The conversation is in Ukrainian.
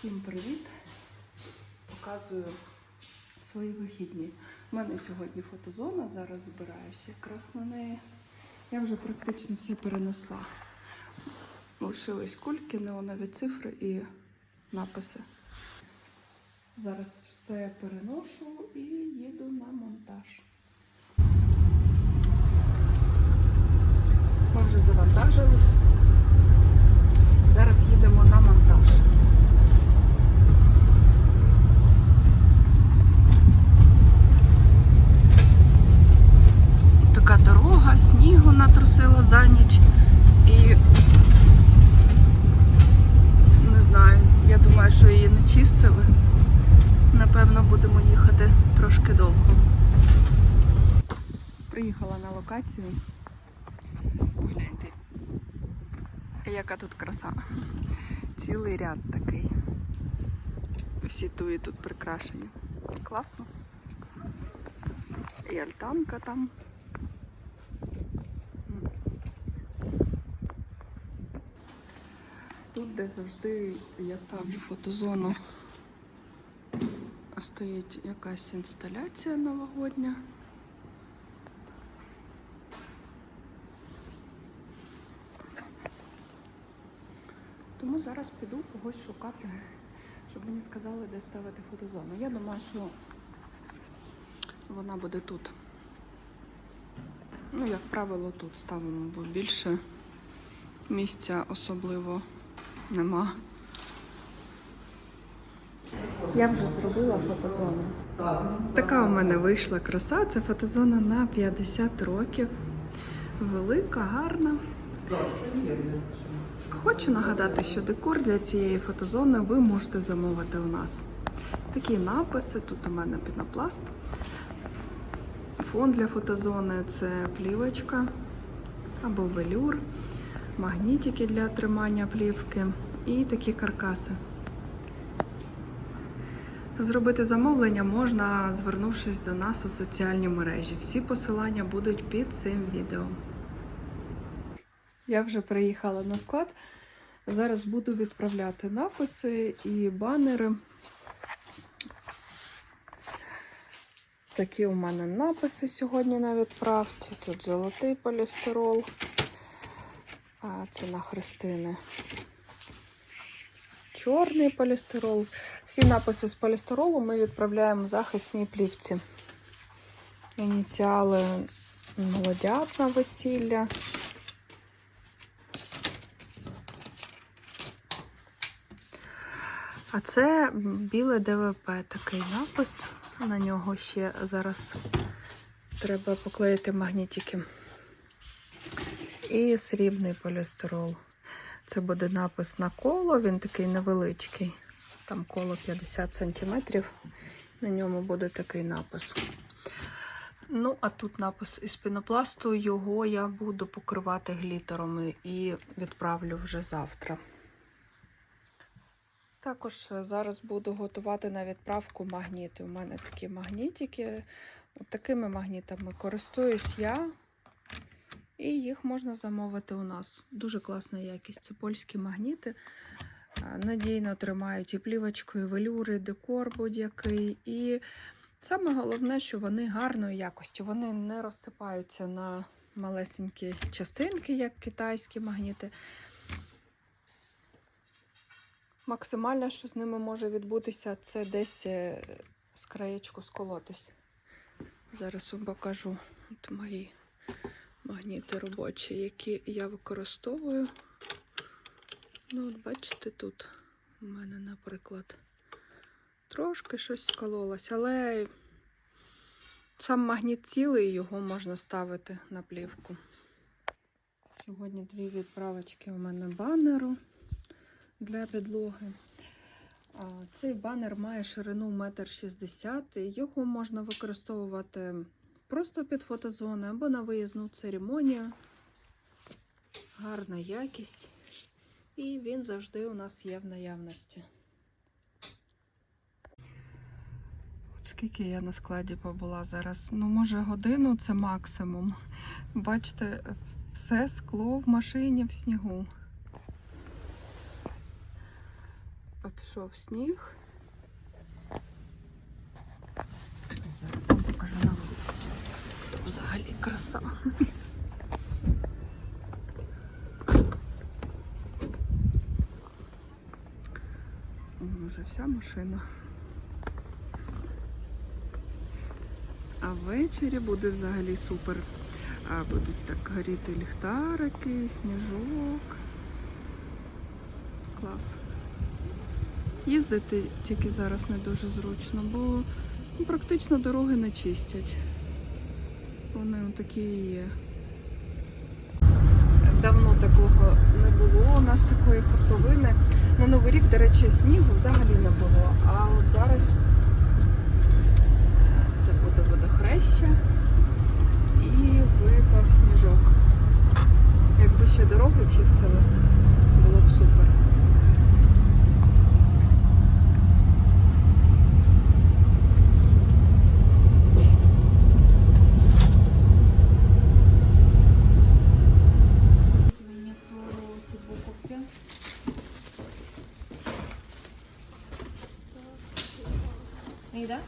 Всім привіт! Показую свої вихідні. У мене сьогодні фотозона, зараз збираюся якраз на неї. Я вже практично все перенесла. Лишились кульки, неонові цифри і написи. Зараз все переношу і їду на монтаж. Ми вже завантажились. Зараз їдемо на монтаж. Така дорога, снігу натрусила за ніч і не знаю, я думаю, що її не чистили. Напевно, будемо їхати трошки довго. Приїхала на локацію. Погляньте, яка тут краса. Цілий ряд такий. Всі туї тут прикрашені. Класно. І альтанка там. Тут, де завжди я ставлю фотозону, стоїть якась інсталяція новогодня. Тому зараз піду когось шукати, щоб мені сказали, де ставити фотозону. Я думаю, що вона буде тут. Ну, як правило, тут ставимо, бо більше місця особливо нема. Я вже зробила фотозону. Така у мене вийшла краса. Це фотозона на 50 років. Велика, гарна. Хочу нагадати, що декор для цієї фотозони ви можете замовити у нас. Такі написи, тут у мене пінопласт. Фон для фотозони це плівочка або велюр, магнітики для тримання плівки і такі каркаси. Зробити замовлення можна, звернувшись до нас у соціальні мережі. Всі посилання будуть під цим відео. Я вже приїхала на склад. Зараз буду відправляти написи і банери. Такі у мене написи сьогодні на відправці. Тут золотий полістирол. А це на Христини. Чорний полістирол. Всі написи з полістиролу ми відправляємо в захисній плівці. Ініціали молодят на весілля. А це біле ДВП такий напис. На нього ще зараз треба поклеїти магнітики. І срібний полістирол. Це буде напис на коло, він такий невеличкий. Там коло 50 см. На ньому буде такий напис. Ну, а тут напис із пінопласту. Його я буду покривати глітером і відправлю вже завтра. Також зараз буду готувати на відправку магніти. У мене такі магнітики. От такими магнітами користуюсь я. І їх можна замовити у нас. Дуже класна якість. Це польські магніти. Надійно тримають і плівочкою, велюри, декор будь-який. І саме головне, що вони гарної якості. Вони не розсипаються на малесенькі частинки, як китайські магніти. Максимальне, що з ними може відбутися, це десь е, з краєчку сколотись. Зараз вам покажу От мої магніти робочі, які я використовую. Ну, от бачите, тут у мене, наприклад, трошки щось скололось, але сам магніт цілий, його можна ставити на плівку. Сьогодні дві відправочки у мене банеру для підлоги. Цей банер має ширину 1,60 м. Його можна використовувати просто під фотозони або на виїзну церемонію. Гарна якість. І він завжди у нас є в наявності. От скільки я на складі побула зараз? Ну, може, годину це максимум. Бачите, все скло в машині в снігу. Пішов сніг. Зараз вам покажу на вулиці. Взагалі краса. Вон уже вся машина. А ввечері буде взагалі супер. А, будуть так горіти ліхтарики, сніжок. Клас. Їздити тільки зараз не дуже зручно, бо практично дороги не чистять. Вони такі і є. Давно такого не було у нас такої хуртовини. На Новий рік, до речі, снігу взагалі не було. А от зараз നീതാ